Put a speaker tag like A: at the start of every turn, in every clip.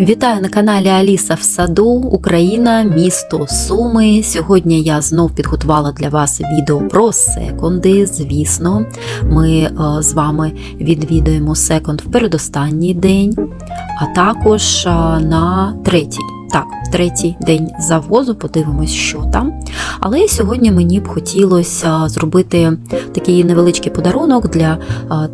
A: Вітаю на каналі Аліса в саду, Україна, місто Суми. Сьогодні я знов підготувала для вас відео про секонди. Звісно, ми е, з вами відвідуємо секонд в передостанній день, а також е, на третій. Так, третій день завозу, подивимось, що там. Але сьогодні мені б хотілося зробити такий невеличкий подарунок для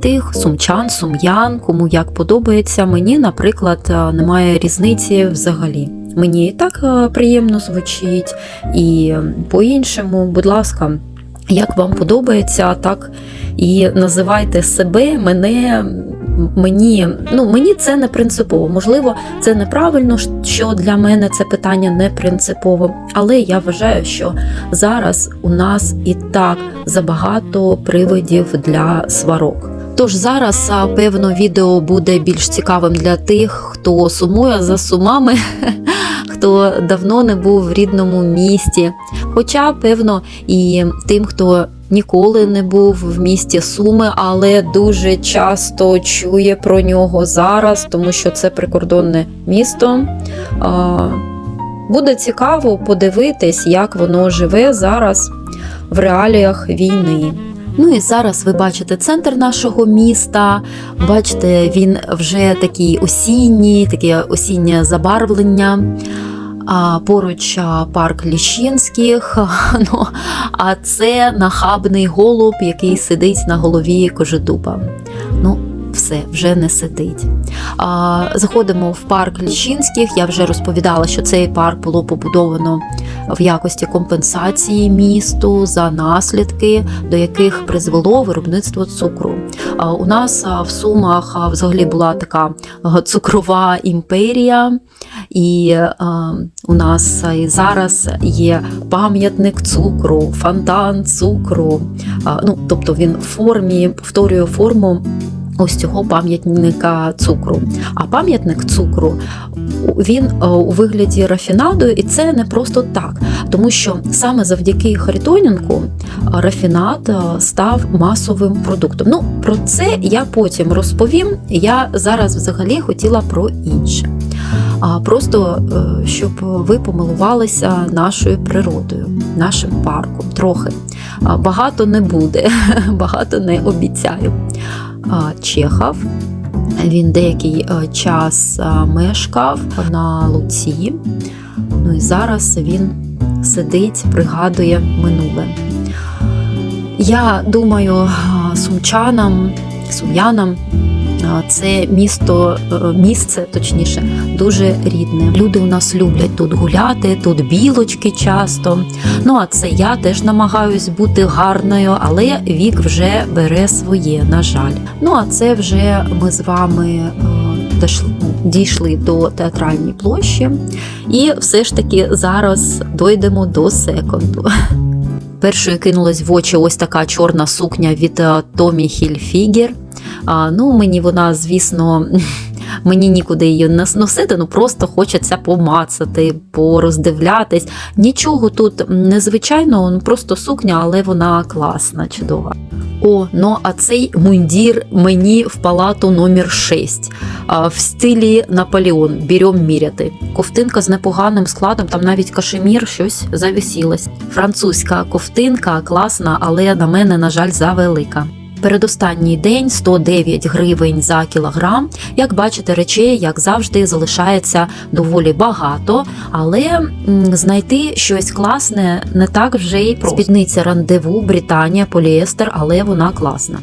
A: тих сумчан, сум'ян, кому як подобається. Мені, наприклад, немає різниці взагалі. Мені і так приємно звучить, і по-іншому, будь ласка, як вам подобається, так і називайте себе, мене. Мені ну мені це не принципово. Можливо, це неправильно, що для мене це питання не принципово, але я вважаю, що зараз у нас і так забагато приводів для сварок. Тож зараз, певно, відео буде більш цікавим для тих, хто сумує за сумами, хто давно не був в рідному місті. Хоча, певно, і тим, хто ніколи не був в місті Суми, але дуже часто чує про нього зараз, тому що це прикордонне місто. Буде цікаво подивитись, як воно живе зараз в реаліях війни. Ну і зараз ви бачите центр нашого міста. Бачите, він вже такий осінній, таке осіннє забарвлення. Поруч парк Ліщинських. Ну, а це нахабний голуб, який сидить на голові кожедуба. Ну, все, вже не сидить. А, Заходимо в парк Ліщинських. Я вже розповідала, що цей парк було побудовано в якості компенсації місту за наслідки, до яких призвело виробництво цукру. А, У нас в Сумах взагалі була така цукрова імперія, і а, у нас і зараз є пам'ятник цукру, фонтан цукру. А, Ну, тобто він в формі повторює форму ось цього пам'ятника цукру. А пам'ятник цукру він е, у вигляді рафінаду, і це не просто так, тому що саме завдяки Харитонінку е, рафінад е, став масовим продуктом. Ну про це я потім розповім. Я зараз взагалі хотіла про інше. Просто щоб ви помилувалися нашою природою, нашим парком. Трохи багато не буде, багато не обіцяю. А, Чехов. Він деякий е, час е, мешкав на Луці. Ну і зараз він сидить, пригадує минуле. Я думаю, е, сумчанам, сум'янам е, це місто, е, місце, точніше, дуже рідне. Люди у нас люблять тут гуляти, тут білочки часто. Ну а це я теж намагаюсь бути гарною, але вік вже бере своє, на жаль. Ну а це вже ми з вами е, дійшли до театральної площі, і все ж таки зараз дойдемо до секунду. Першою кинулась в очі ось така чорна сукня від е, Томі Хільфігер. А, ну, мені вона, звісно, мені нікуди її носити, ну просто хочеться помацати, пороздивлятись. Нічого тут незвичайного, ну просто сукня, але вона класна, чудова. О, ну а цей мундір мені в палату номер 6 а, в стилі Наполеон. Берем міряти. Ковтинка з непоганим складом, там навіть кашемір щось завісілось. Французька ковтинка класна, але на мене, на жаль, завелика. Передостанній день 109 гривень за кілограм. Як бачите, речей, як завжди, залишається доволі багато, але знайти щось класне не так вже й просто. Спідниця рандеву, Британія, поліестер, але вона класна.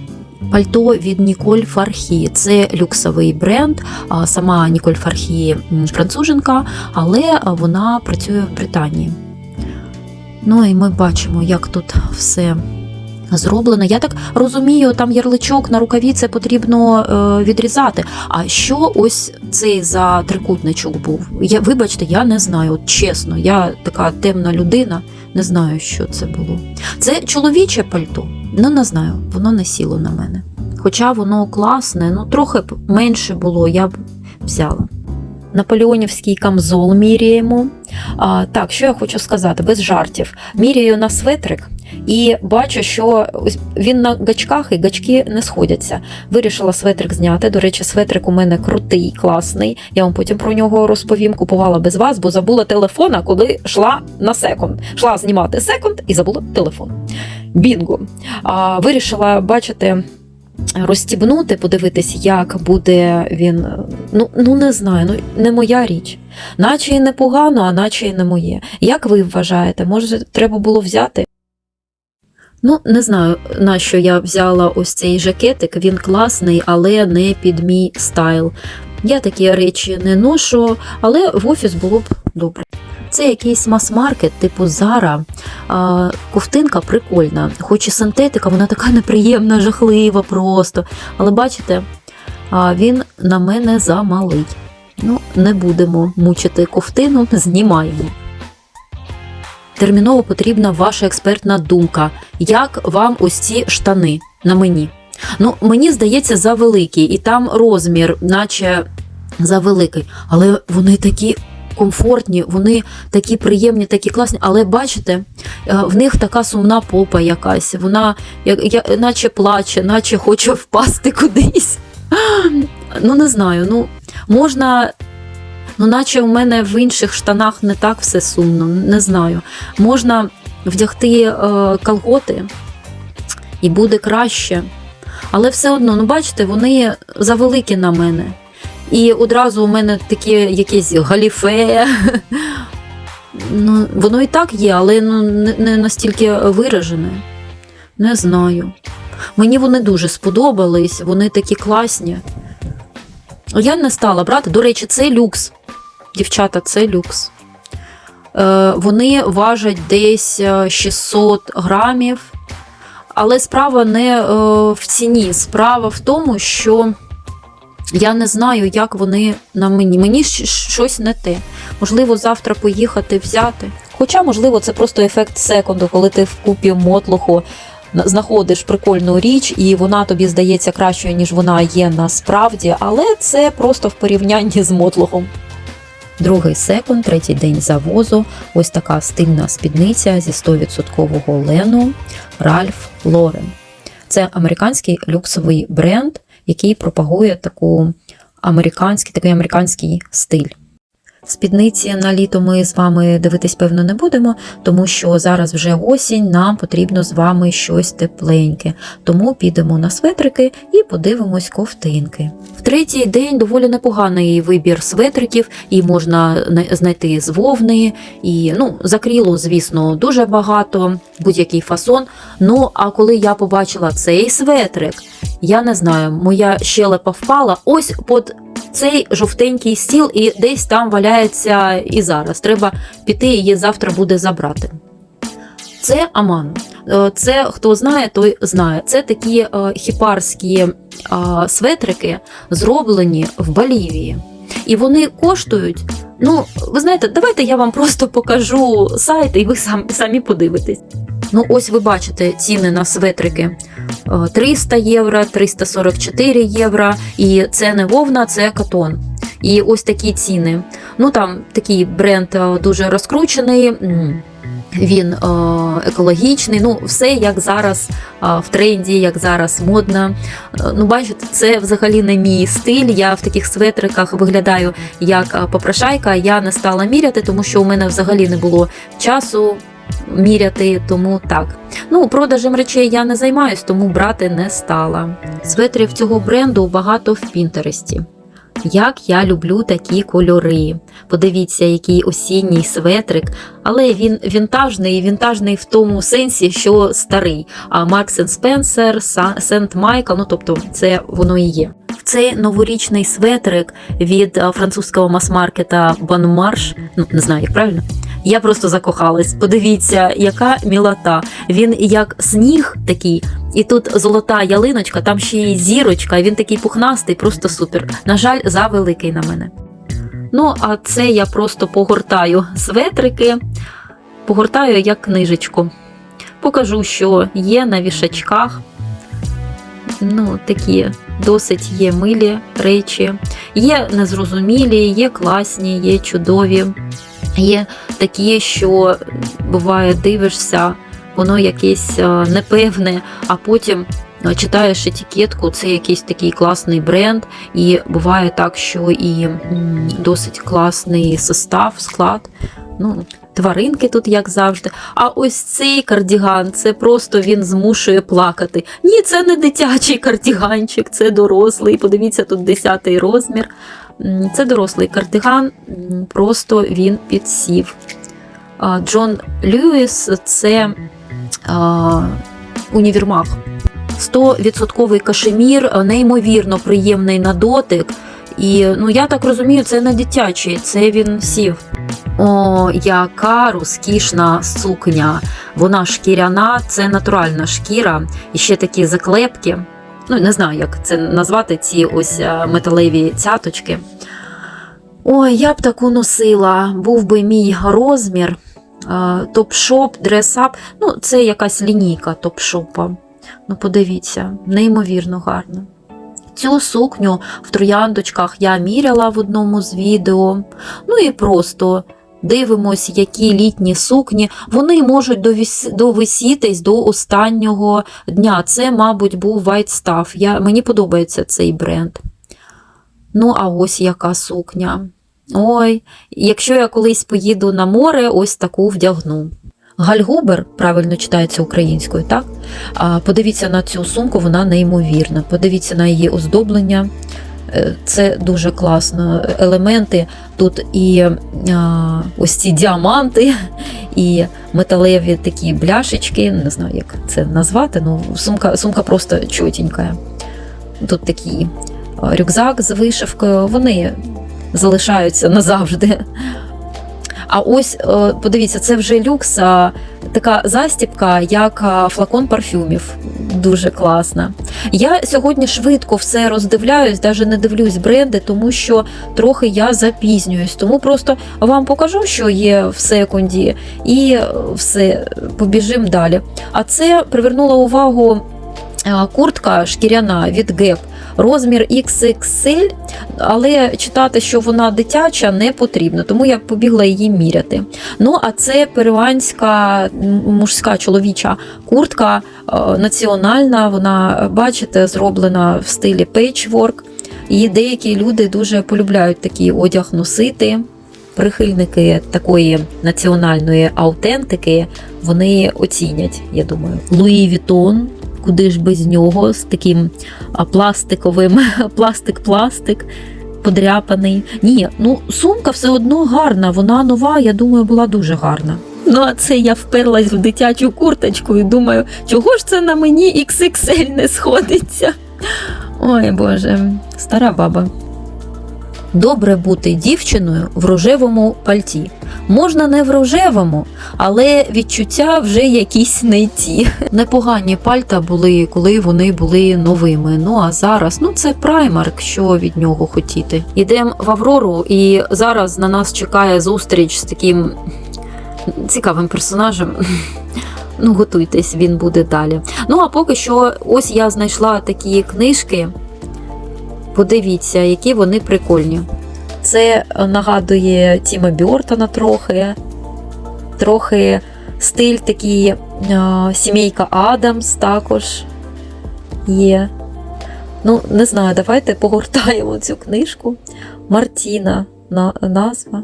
A: Пальто від Ніколь Фархі. Це люксовий бренд. Сама Ніколь Фархі француженка, але вона працює в Британії. Ну і ми бачимо, як тут все зроблено. Я так розумію, там ярличок на рукаві це потрібно е, відрізати. А що ось цей за трикутничок був? Я, вибачте, я не знаю. От чесно, я така темна людина, не знаю, що це було. Це чоловіче пальто? Ну, не знаю, воно не сіло на мене. Хоча воно класне, ну трохи б менше було, я б взяла. Наполеонівський камзол міряємо. А, так, що я хочу сказати, без жартів. Міряю на светрик і бачу, що він на гачках і гачки не сходяться. Вирішила светрик зняти. До речі, светрик у мене крутий, класний. Я вам потім про нього розповім. Купувала без вас, бо забула телефона, коли йшла на секонд. Шла знімати секонд і забула телефон. Бінго. А, вирішила бачити. Розстібнути, подивитись, як буде він. Ну, ну не знаю, ну не моя річ. Наче і непогано, а наче і не моє. Як ви вважаєте, може, треба було взяти? Ну, не знаю, на що я взяла ось цей жакетик. Він класний, але не під мій стайл. Я такі речі не ношу, але в офіс було б добре. Це якийсь мас-маркет, типу Зара. Ковтинка прикольна, хоч і синтетика, вона така неприємна, жахлива просто. Але бачите, він на мене замалий. Ну, не будемо мучити ковтину, знімаємо. Терміново потрібна ваша експертна думка. Як вам ось ці штани на мені? Ну, мені здається, завеликі, і там розмір, наче завеликий. Але вони такі комфортні, вони такі приємні, такі класні. Але бачите, е, в них така сумна попа якась. Вона як, я, наче плаче, наче хоче впасти кудись. Ну, не знаю. Ну, можна. Ну, наче у мене в інших штанах не так все сумно, не знаю. Можна вдягти е, колготи і буде краще. Але все одно, ну бачите, вони завеликі на мене. І одразу у мене такі якісь галіфе. Ну, воно і так є, але ну, не, настільки виражене. Не знаю. Мені вони дуже сподобались, вони такі класні. Я не стала брати. До речі, це люкс. Дівчата, це люкс. Е, вони важать десь е, 600 грамів. Але справа не е, в ціні. Справа в тому, що я не знаю, як вони на мені. Мені щось не те. Можливо, завтра поїхати взяти. Хоча, можливо, це просто ефект секунду, коли ти в купі мотлуху знаходиш прикольну річ, і вона тобі здається кращою, ніж вона є насправді, але це просто в порівнянні з мотлухом. Другий секунд, третій день завозу. Ось така стильна спідниця зі 100% лену Ральф Лорен. Це американський люксовий бренд, який пропагує таку американський, такий американський стиль. Спідниці на літо ми з вами дивитись, певно, не будемо, тому що зараз вже осінь, нам потрібно з вами щось тепленьке. Тому підемо на светрики і подивимось ковтинки. В третій день доволі непоганий вибір светриків, і можна на- знайти з вовни, і ну, закріло, звісно, дуже багато, будь-який фасон. Ну, а коли я побачила цей светрик, я не знаю, моя щелепа впала ось під цей жовтенький стіл, і десь там валяється і зараз. Треба піти її завтра буде забрати. Це Аман. Е, Це хто знає, той знає. Це такі е, хіпарські е, светрики, зроблені в Болівії. І вони коштують. Ну, ви знаєте, давайте я вам просто покажу сайт, і ви сам, самі подивитесь. Ну, ось ви бачите ціни на светрики. Е, 300 євро, 344 євро. І це не вовна, це катон. І ось такі ціни. Ну там такий бренд е, дуже розкручений. Він е, екологічний, ну все як зараз е, в тренді, як зараз модно. Е, Ну, бачите, це взагалі не мій стиль. Я в таких светриках виглядаю як е, попрошайка. Я не стала міряти, тому що у мене взагалі не було часу міряти, тому так. Ну, продажем речей я не займаюсь, тому брати не стала. Светрів цього бренду багато в Пінтересті. Як я люблю такі кольори. Подивіться, який осінній светрик, але він вінтажний, вінтажний в тому сенсі, що старий. А Маркс Спенсер, Сент Майкл, ну тобто це воно і є. Цей новорічний светрик від французького мас-маркета Bon Marche, ну не знаю, як правильно. Я просто закохалась. Подивіться, яка мілота. Він як сніг такий, і тут золота ялиночка, там ще й зірочка, він такий пухнастий, просто супер. На жаль, завеликий на мене. Ну, а це я просто погортаю светрики, погортаю як книжечку. Покажу, що є на вішачках. Ну, такі досить є милі речі. Є незрозумілі, є класні, є чудові. Є такі, що буває, дивишся, воно якесь е, непевне, а потім. е, Читаєш етикетку, це якийсь такий класний бренд, і буває так, що і досить класний состав, склад. Ну, тваринки тут, як завжди. А ось цей кардіган, це просто він змушує плакати. Ні, це не дитячий кардіганчик, це дорослий. Подивіться, тут 10 розмір. Це дорослий кардиган, просто він підсів. Джон Льюіс це а, універмаг. 100% кашемір, неймовірно приємний на дотик. І ну я так розумію, це не дитячий, це він сів. О, яка розкішна сукня. Вона шкіряна, це натуральна шкіра, і ще такі заклепки. Ну, не знаю, як це назвати, ці ось е, металеві цяточки. Ой, я б таку носила, був би мій розмір. Е, Топшоп, дресап. Ну, це якась лінійка топшопа. Ну, подивіться, неймовірно гарно. Цю сукню в трояндочках я міряла в одному з відео. Ну і просто дивимось, які літні сукні. Вони можуть довисітись до останнього дня. Це, мабуть, був White Stuff. Я, мені подобається цей бренд. Ну, а ось яка сукня. Ой, якщо я колись поїду на море, ось таку вдягну. Гальгубер, правильно читається українською, так? Подивіться на цю сумку, вона неймовірна. Подивіться на її оздоблення. Е, Це дуже класно. Елементи тут і а, ось ці діаманти, і металеві такі бляшечки. Не знаю, як це назвати. Ну, сумка, сумка просто чотенька. Тут такий рюкзак з вишивкою. Вони залишаються назавжди. А ось е, подивіться, це вже люкс, така застіпка, як флакон парфюмів. Дуже класна. Я сьогодні швидко все роздивляюсь, навіть не дивлюсь бренди, тому що трохи я запізнююсь. Тому просто вам покажу, що є в секунді, і е, все, побіжимо далі. А це привернула увагу е, куртка шкіряна від Gap. Розмір XXL, але читати, що вона дитяча, не потрібно, тому я побігла її міряти. Ну, а це перуанська мужська чоловіча куртка е, національна. Вона, бачите, зроблена в стилі пейчворк. І деякі люди дуже полюбляють такий одяг носити. Прихильники такої національної аутентики вони оцінять, я думаю. Луї Вітон, куди ж без нього, з таким пластиковим пластик-пластик. Подряпаний. Ні, ну сумка все одно гарна, вона нова, я думаю, була дуже гарна. Ну, а це я вперлась в дитячу курточку і думаю, чого ж це на мені XXL не сходиться? Ой Боже, стара баба. Добре бути дівчиною в рожевому пальті. Можна не в рожевому, але відчуття вже якісь не ті. Непогані пальта були, коли вони були новими. Ну а зараз, ну це праймарк, що від нього хотіти. Ідемо в Аврору, і зараз на нас чекає зустріч з таким цікавим персонажем. Ну, готуйтесь, він буде далі. Ну, а поки що, ось я знайшла такі книжки. Подивіться, які вони прикольні. Це е, нагадує Тіма Бьортона трохи. Трохи стиль такий е, сімейка Адамс також є. Ну, не знаю, давайте погортаємо цю книжку. Мартіна на, назва.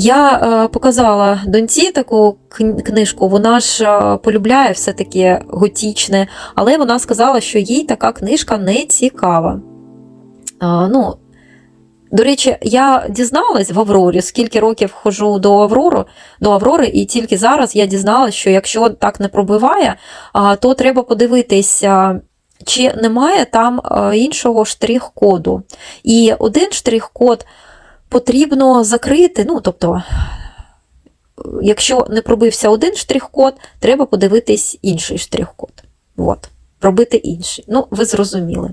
A: Я е, показала доньці таку книжку, вона ж е, полюбляє все таке готічне, але вона сказала, що їй така книжка не цікава. А, ну, до речі, я дізналась в Аврорі, скільки років ходжу до Аврори, до Аврори, і тільки зараз я дізналась, що якщо так не пробиває, то треба подивитися, чи немає там іншого штрих-коду. І один штрих-код потрібно закрити. Ну, тобто, якщо не пробився один штрих-код, треба подивитись інший штрих-код. От, пробити інший. Ну, ви зрозуміли.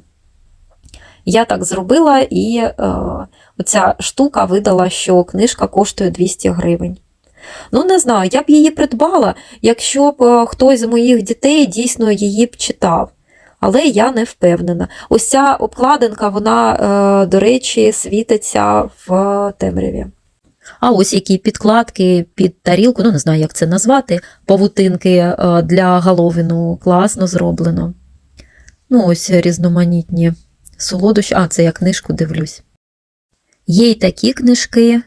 A: Я так зробила, і е, оця штука видала, що книжка коштує 200 гривень. Ну, не знаю, я б її придбала, якщо б е, хтось з моїх дітей дійсно її б читав. Але я не впевнена. Ось ця обкладинка, вона, е, до речі, світиться в темряві. А ось які підкладки під тарілку, ну не знаю, як це назвати, павутинки е, для головину, класно зроблено. Ну, ось різноманітні солодощі. А, це я книжку дивлюсь. Є й такі книжки,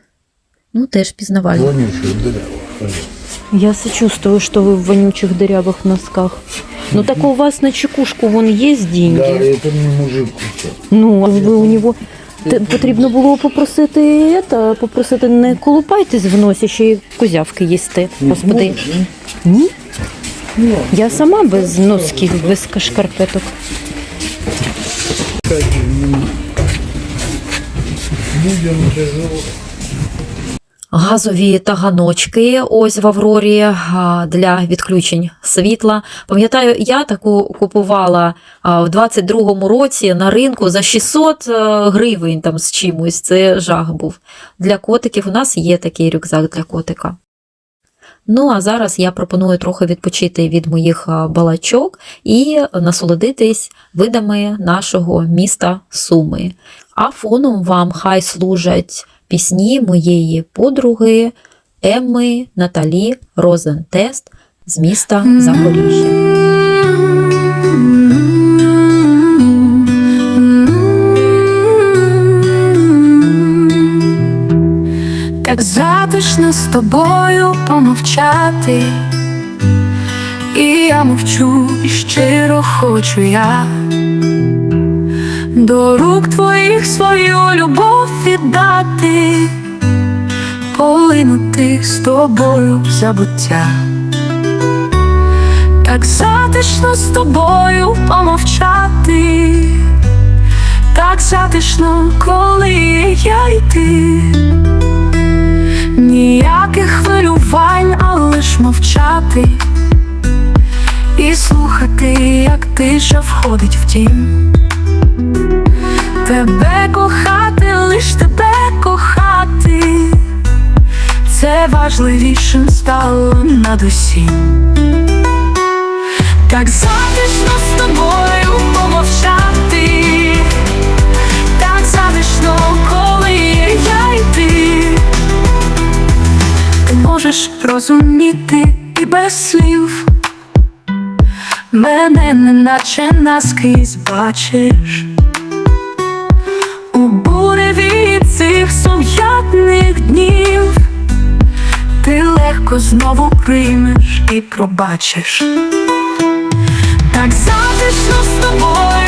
A: ну теж пізнавальні.
B: Вонючий дерево.
C: Я сочувствую, что вы в вонючих дырявых носках. Ну так у вас на чекушку вон есть
B: Да,
C: деньги.
B: это не мужик кусок.
C: Ну, а ви у нього Те- потрібно було попросити это, попросити не колупайтесь в носі, ще й козявки їсти. Господи. Ні? Я сама без носків, без шкарпеток.
B: Людям тяжело.
A: газові таганочки ось в Аврорі для відключень світла. Пам'ятаю, я таку купувала в 22-му році на ринку за 600 е, гривень там з чимось. Це жах був. Для котиків у нас є такий рюкзак для котика. Ну, а зараз я пропоную трохи відпочити від моїх балачок і насолодитись видами нашого міста Суми. А фоном вам хай служать пісні моєї подруги Емми Наталі Розентест з міста Запоріжжя.
D: Так затишно з тобою помовчати, і я мовчу, і щиро хочу я до рук твоїх свою любов віддати, полинути з тобою в забуття. Так затишно з тобою помовчати, так затишно, коли я й ти. Ніяких хвилювань, а лиш мовчати і слухати, як тиша входить в тім. Тебе кохати, лиш тебе кохати, це важливішим стало над усім. Так затишно з тобою помовчати, так затишно, коли я й ти. Ти можеш розуміти і без слів. Мене неначе наскрізь бачиш. Цих сум'ятних днів ти легко знову приймеш і пробачиш. Так затишно з тобою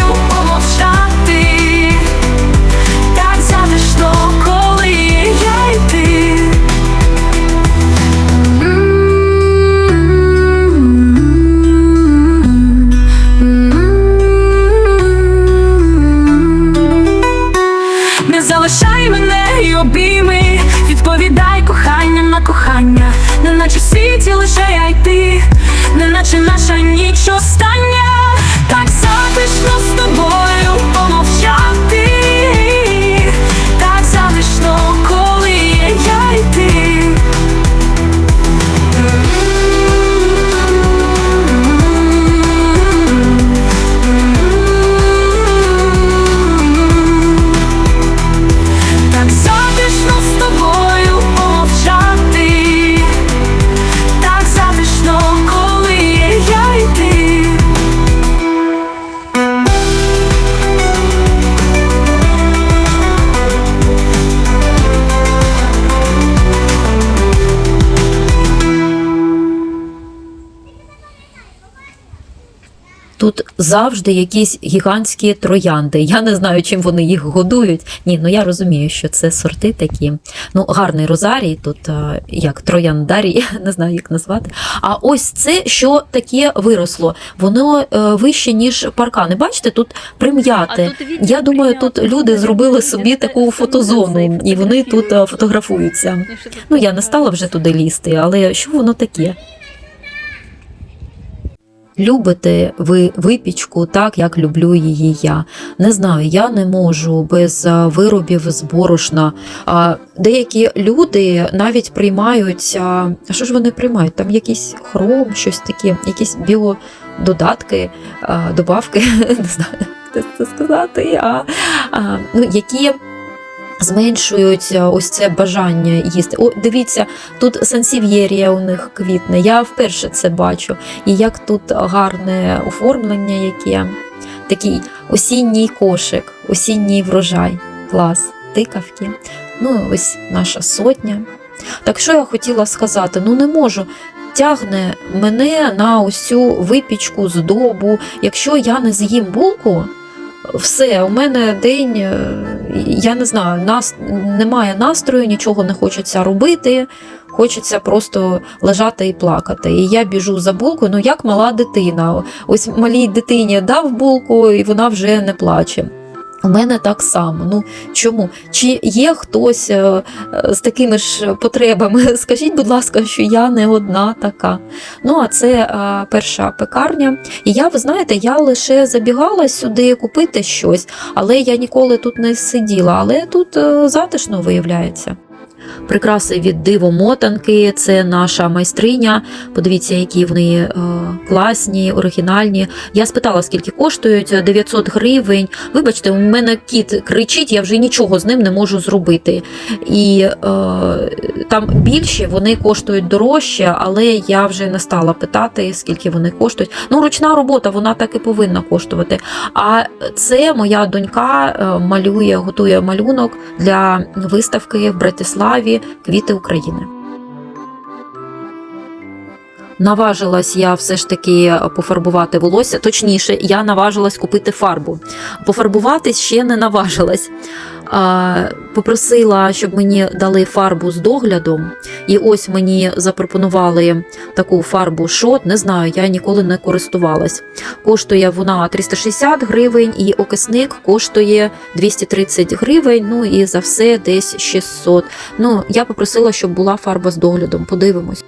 A: завжди якісь гігантські троянди. Я не знаю, чим вони їх годують. Ні, ну я розумію, що це сорти такі. Ну, гарний розарій, тут як трояндарій, не знаю, як назвати. А ось це, що таке виросло, воно е, вище, ніж паркани. Бачите, тут прим'яте. Я думаю, тут люди зробили собі таку фотозону, і вони тут е, фотографуються. Ну, я не стала вже туди лізти, але що воно таке? Любите ви випічку так, як люблю її я. Не знаю, я не можу без виробів з борошна. Деякі люди навіть приймають. А, а що ж вони приймають? Там якийсь хром, щось таке, якісь біододатки, а, добавки, не знаю, як це сказати. А, а, ну, які Зменшують е, ось це бажання їсти. О, дивіться, тут сансів'єрія у них квітне. Я вперше це бачу. І як тут гарне оформлення, яке такий осінній кошик, осінній врожай. Клас, тикавки. Ну, ось наша сотня. Так що я хотіла сказати? Ну не можу. Тягне мене на цю випічку здобу. Якщо я не з'їм булку, все, у мене день, е, я не знаю, нас немає настрою, нічого не хочеться робити. Хочеться просто лежати і плакати. І я біжу за булкою, ну як мала дитина. Ось малій дитині дав булку, і вона вже не плаче. У мене так само. Ну чому? Чи є хтось е, е, з такими ж потребами? Скажіть, будь ласка, що я не одна така. Ну, а це е, перша пекарня. І я, ви знаєте, я лише забігала сюди купити щось, але я ніколи тут не сиділа. Але тут затишно виявляється. Прикраси від дивомотанки, це наша майстриня. Подивіться, які вони е, класні, оригінальні. Я спитала, скільки коштують 900 гривень. Вибачте, у мене кіт кричить, я вже нічого з ним не можу зробити. І е, там більші вони коштують дорожче, але я вже не стала питати, скільки вони коштують. Ну, ручна робота, вона так і повинна коштувати. А це моя донька е, малює, готує малюнок для виставки в Братиславі Квіти України. Наважилась я все ж таки пофарбувати волосся. Точніше, я наважилась купити фарбу. Пофарбуватись ще не наважилась. Попросила, щоб мені дали фарбу з доглядом. І ось мені запропонували таку фарбу шот. Не знаю, я ніколи не користувалась. Коштує вона 360 гривень, і окисник коштує 230 гривень. Ну і за все десь 600. Ну, я попросила, щоб була фарба з доглядом. Подивимось.